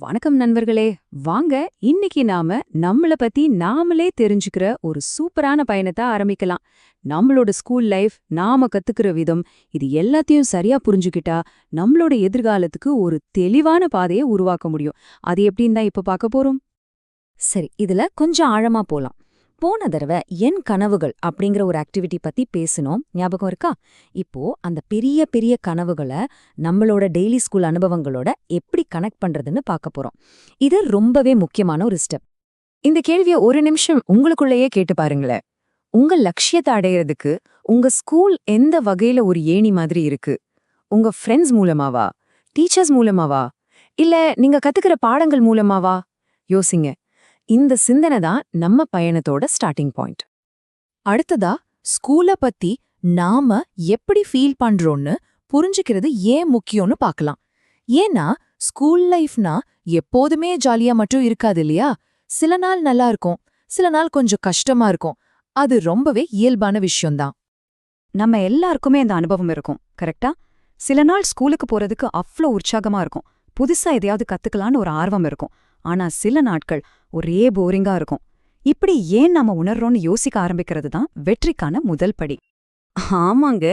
வணக்கம் நண்பர்களே. வாங்க இன்னைக்கு நாம நம்மள பத்தி நாமளே தெரிஞ்சுக்கிற ஒரு சூப்பரான பயணத்தை ஆரம்பிக்கலாம். நம்மளோட ஸ்கூல் லைஃப் நாம கத்துக்கிற விதம் இது எல்லாத்தையும் சரியா புரிஞ்சுக்கிட்டா நம்மளோட எதிர்காலத்துக்கு ஒரு தெளிவான பாதையை உருவாக்க முடியும். அது எப்படின்னு தான் இப்ப பார்க்க போறோம். சரி இதுல கொஞ்சம் ஆழமா போலாம். போன தடவை என் கனவுகள் அப்படிங்கிற ஒரு ஆக்டிவிட்டி பத்தி பேசினோம். ஞாபகம் இருக்கா? இப்போ அந்த பெரிய பெரிய கனவுகளை நம்மளோட டெய்லி ஸ்கூல் அனுபவங்களோட எப்படி கனெக்ட் பண்றதுன்னு பார்க்க போறோம். இது ரொம்பவே முக்கியமான ஒரு ஸ்டெப் இந்த கேள்விய ஒரு நிமிஷம் உங்களுக்குள்ளேயே கேட்டு பாருங்களேன். உங்க லட்சியத்தை அடையறதுக்கு உங்க ஸ்கூல் எந்த வகையில ஒரு ஏணி மாதிரி இருக்கு? உங்க ஃப்ரெண்ட்ஸ் மூலமாவா? டீச்சர்ஸ் மூலமாவா? இல்ல நீங்க கத்துக்கிற பாடங்கள் மூலமாவா? யோசிங்க. இந்த சிந்தனை தான் நம்ம பயணத்தோட ஸ்டார்டிங் பாயிண்ட் அடுத்ததா ஸ்கூல பத்தி நாம எப்படி ஃபீல் பண்றோம்னு புரிஞ்சுக்கிறது ஏன் முக்கியம்னு பார்க்கலாம். ஏன்னா ஸ்கூல் லைஃப்னா எப்போதுமே ஜாலியா மட்டும் இருக்காது இல்லையா? சில நாள் நல்லா இருக்கும் சில நாள் கொஞ்சம் கஷ்டமா இருக்கும். அது ரொம்பவே இயல்பான விஷயம்தான் நம்ம எல்லாருக்குமே அந்த அனுபவம் இருக்கும் கரெக்டா சில நாள் ஸ்கூலுக்கு போறதுக்கு அவ்ளோ உற்சாகமா இருக்கும். புதுசா எதையாவது கத்துக்கலான்னு ஒரு ஆர்வம் இருக்கும். ஆனா சில நாட்கள் ஒரே போரிங்கா இருக்கும். இப்படி ஏன் நாம உணர்றோம்னு யோசிக்க ஆரம்பிக்கிறது தான் வெற்றிக்கான முதல் படி. ஆமாங்க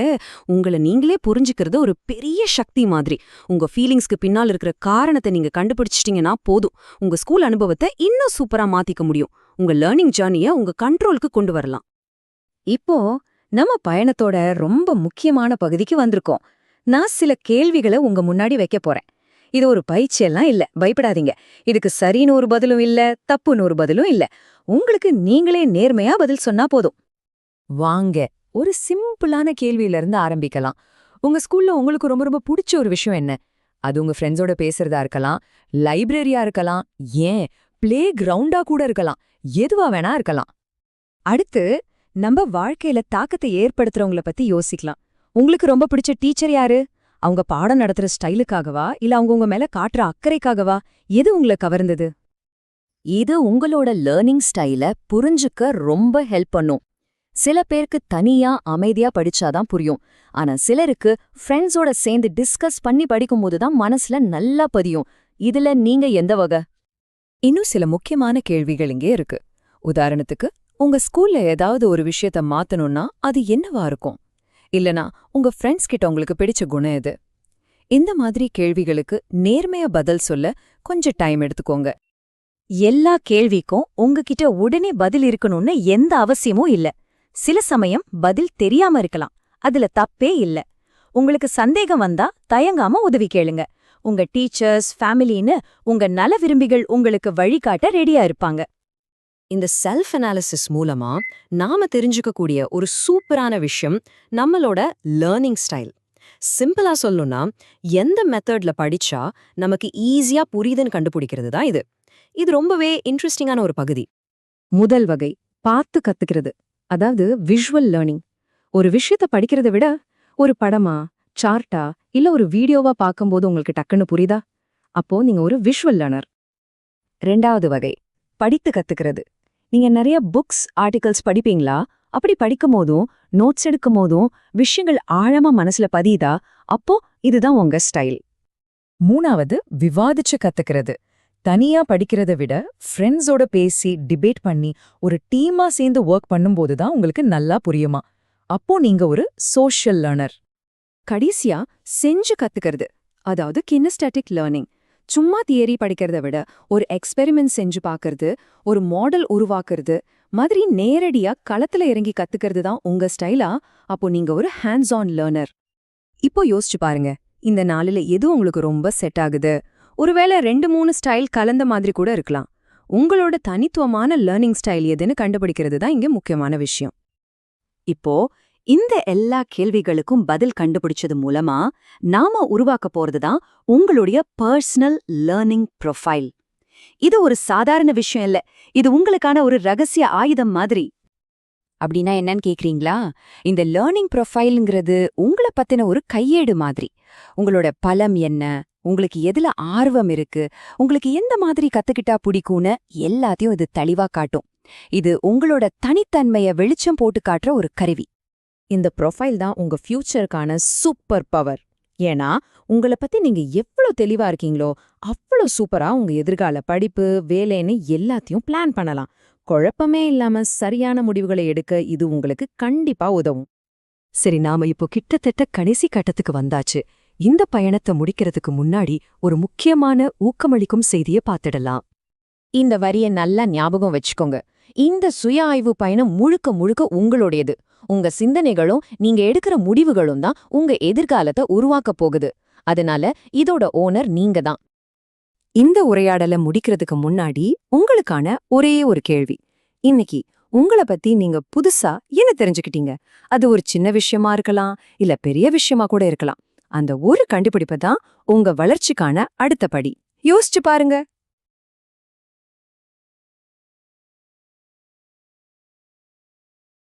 உங்களை நீங்களே புரிஞ்சுக்கிறது ஒரு பெரிய சக்தி மாதிரி. உங்க ஃபீலிங்ஸ்க்கு பின்னால் இருக்கிற காரணத்தை நீங்க கண்டுபிடிச்சிட்டிங்கன்னா போதும். உங்க ஸ்கூல் அனுபவத்தை இன்னும் சூப்பரா மாத்திக்க முடியும். உங்க லேர்னிங் ஜேர்னிய உங்க கண்ட்ரோலுக்கு கொண்டு வரலாம். இப்போ நம்ம பயணத்தோட ரொம்ப முக்கியமான பகுதிக்கு வந்திருக்கோம். நான் சில கேள்விகளை உங்க முன்னாடி வைக்க போறேன். இது ஒரு பயிற்சியெல்லாம் இல்ல. பயப்படாதீங்க. இதுக்கு சரின்னு ஒரு பதிலும் இல்ல தப்புன்னு ஒரு பதிலும் இல்ல. உங்களுக்கு நீங்களே நேர்மையா பதில் சொன்னா போதும். வாங்க. ஒரு சிம்பிளான கேள்வியில இருந்து ஆரம்பிக்கலாம். உங்க ஸ்கூல்ல உங்களுக்கு ரொம்ப ரொம்ப பிடிச்ச ஒரு விஷயம் என்ன? அது உங்க ஃப்ரெண்ட்ஸோட பேசுறதா இருக்கலாம் லைப்ரரியா இருக்கலாம் ஏன்? பிளே கிரவுண்டா கூட இருக்கலாம் எதுவா வேணா இருக்கலாம். அடுத்து நம்ம வாழ்க்கையில தாக்கத்தை ஏற்படுத்துறவங்கள பத்தி யோசிக்கலாம். உங்களுக்கு ரொம்ப பிடிச்ச டீச்சர் யாரு? அவங்க பாடம் நடத்துற ஸ்டைலுக்காகவா? இல்ல அவங்க உங்க மேல காட்டுற அக்கறைக்காகவா? எது உங்களை கவர்ந்தது? இது உங்களோட லேர்னிங் ஸ்டைல புரிஞ்சுக்க ரொம்ப ஹெல்ப் பண்ணும். சில பேருக்கு தனியா அமைதியா படிச்சாதான் புரியும். ஆனா சிலருக்கு ஃப்ரெண்ட்ஸோட சேர்ந்து டிஸ்கஸ் பண்ணி படிக்கும்போது தான் மனசுல நல்லா பதியும். இதுல நீங்க எந்த வகை? இன்னும் சில முக்கியமான கேள்விகள் இங்கே இருக்கு. உதாரணத்துக்கு உங்க ஸ்கூல்ல ஏதாவது ஒரு விஷயத்த மாத்தணும்னா அது என்னவா இருக்கும்? இல்லனா உங்க ஃப்ரெண்ட்ஸ் கிட்ட உங்களுக்கு பிடிச்ச குணம் எது? இந்த மாதிரி கேள்விகளுக்கு நேர்மையா பதில் சொல்ல கொஞ்சம் டைம் எடுத்துக்கோங்க. எல்லா கேள்விக்கும் உங்ககிட்ட உடனே பதில் இருக்கணும்னு எந்த அவசியமும் இல்ல. சில சமயம் பதில் தெரியாம இருக்கலாம். அதுல தப்பே இல்ல. உங்களுக்கு சந்தேகம் வந்தா தயங்காம உதவி கேளுங்க. உங்க டீச்சர்ஸ் ஃபேமிலின்னு உங்க நல விரும்பிகள் உங்களுக்கு வழிகாட்ட ரெடியா இருப்பாங்க. இந்த செல்ஃப் அனாலிசிஸ் மூலமா நாம தெரிஞ்சுக்கக்கூடிய ஒரு சூப்பரான விஷயம் நம்மளோட லேர்னிங் ஸ்டைல் சிம்பிளா சொல்லணும்னா எந்த மெத்தட்ல படிச்சா நமக்கு ஈஸியா புரியுதுன்னு கண்டுபிடிக்கிறது தான் இது. இது ரொம்பவே இன்ட்ரெஸ்டிங்கான ஒரு பகுதி. முதல் வகை பார்த்து கத்துக்கிறது. அதாவது விஷுவல் லேர்னிங் ஒரு விஷயத்த படிக்கிறத விட ஒரு படமா சார்ட்டா இல்ல ஒரு வீடியோவா பார்க்கும்போது உங்களுக்கு டக்குன்னு புரியுதா? அப்போ நீங்க ஒரு விஷுவல் லேர்னர் ரெண்டாவது வகை படித்து கத்துக்கிறது. நீங்க நிறைய புக்ஸ் ஆர்டிகல்ஸ் படிப்பீங்களா? அப்படி படிக்கும் போதும் நோட்ஸ் எடுக்கும் போதும் விஷயங்கள் ஆழமா மனசுல பதியுதா? அப்போ இதுதான் உங்க ஸ்டைல் மூணாவது விவாதிச்சு கத்துக்கிறது. தனியா படிக்கிறத விட ஃப்ரெண்ட்ஸோட பேசி டிபேட் பண்ணி ஒரு டீமா சேர்ந்து ஒர்க் பண்ணும்போது தான் உங்களுக்கு நல்லா புரியுமா? அப்போ நீங்க ஒரு சோஷியல் லேர்னர் கடைசியா செஞ்சு கத்துக்கிறது. அதாவது கினஸ்டாட்டிக் லேர்னிங் சும்மா தியரி படிக்கிறத விட ஒரு எக்ஸ்பெரிமெண்ட் செஞ்சு பார்க்கறது ஒரு மாடல் உருவாக்குறது மாதிரி நேரடியா களத்துல இறங்கி கத்துக்கிறது தான் உங்க ஸ்டைலா? அப்போ நீங்க ஒரு ஹேண்ட்ஸ் ஆன் லேர்னர் இப்போ யோசிச்சு பாருங்க. இந்த நாளில் எது உங்களுக்கு ரொம்ப செட் ஆகுது? ஒருவேளை ரெண்டு மூணு ஸ்டைல் கலந்த மாதிரி கூட இருக்கலாம். உங்களோட தனித்துவமான லேர்னிங் ஸ்டைல் எதுன்னு கண்டுபிடிக்கிறது தான் இங்க முக்கியமான விஷயம். இப்போ இந்த எல்லா கேள்விகளுக்கும் பதில் கண்டுபிடிச்சது மூலமா நாம உருவாக்க போறதுதான் உங்களுடைய பர்சனல் லேர்னிங் ப்ரொஃபைல் இது ஒரு சாதாரண விஷயம் இல்ல. இது உங்களுக்கான ஒரு ரகசிய ஆயுதம் மாதிரி. அப்படின்னா என்னன்னு கேக்குறீங்களா? இந்த லேர்னிங் ப்ரொஃபைலுங்கிறது உங்களை பத்தின ஒரு கையேடு மாதிரி. உங்களோட பலம் என்ன? உங்களுக்கு எதுல ஆர்வம் இருக்கு? உங்களுக்கு எந்த மாதிரி கத்துக்கிட்டா பிடிக்கும்னு எல்லாத்தையும் இது தெளிவா காட்டும். இது உங்களோட தனித்தன்மைய வெளிச்சம் போட்டு காட்டுற ஒரு கருவி. இந்த ப்ரொஃபைல் தான் உங்க ஃபியூச்சருக்கான சூப்பர் பவர் ஏன்னா உங்கள பத்தி நீங்க எவ்வளவு தெளிவா இருக்கீங்களோ அவ்வளவு சூப்பரா உங்க எதிர்கால படிப்பு வேலைன்னு எல்லாத்தையும் பிளான் பண்ணலாம். குழப்பமே இல்லாம சரியான முடிவுகளை எடுக்க இது உங்களுக்கு கண்டிப்பா உதவும். சரி நாம இப்போ கிட்டத்தட்ட கடைசி கட்டத்துக்கு வந்தாச்சு. இந்த பயணத்தை முடிக்கிறதுக்கு முன்னாடி ஒரு முக்கியமான ஊக்கமளிக்கும் செய்தியை பார்த்திடலாம். இந்த வரிய நல்லா ஞாபகம் வச்சுக்கோங்க. இந்த சுய ஆய்வு பயணம் முழுக்க முழுக்க உங்களுடையது. உங்க சிந்தனைகளும் நீங்க எடுக்கிற முடிவுகளும் தான் உங்க எதிர்காலத்தை உருவாக்க போகுது. அதனால இதோட ஓனர் நீங்க தான். இந்த உரையாடலை முடிக்கிறதுக்கு முன்னாடி உங்களுக்கான ஒரே ஒரு கேள்வி. இன்னைக்கு உங்கள பத்தி நீங்க புதுசா என்ன தெரிஞ்சுக்கிட்டீங்க? அது ஒரு சின்ன விஷயமா இருக்கலாம் இல்ல பெரிய விஷயமா கூட இருக்கலாம். அந்த ஒரு கண்டுபிடிப்பு தான் உங்க வளர்ச்சிக்கான அடுத்த படி. யோசிச்சு பாருங்க.